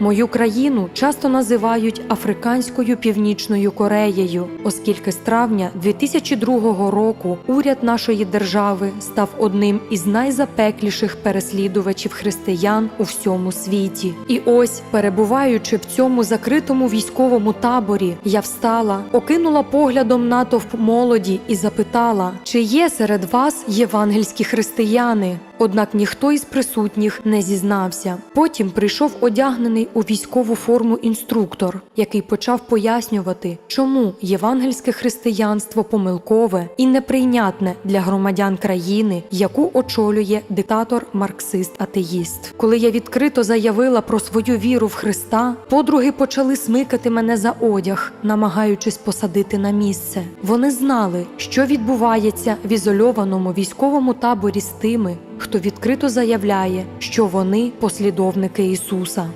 Мою країну часто називають Африканською Північною Кореєю, оскільки з травня 2002 року уряд нашої держави став одним із найзапекліших переслідувачів християн у всьому світі. І ось, перебуваючи в цьому закритому військовому таборі, я встала, окинула поглядом натовп молоді і запитала, чи є серед вас євангельські християни. Однак ніхто із присутніх не зізнався. Потім прийшов одягнений у військову форму інструктор, який почав пояснювати, чому євангельське християнство помилкове і неприйнятне для громадян країни, яку очолює диктатор марксист-атеїст. Коли я відкрито заявила про свою віру в Христа, подруги почали смикати мене за одяг, намагаючись посадити на місце. Вони знали, що відбувається в ізольованому військовому таборі з тими, хто відкрито заявляє, що вони послідовники Ісуса.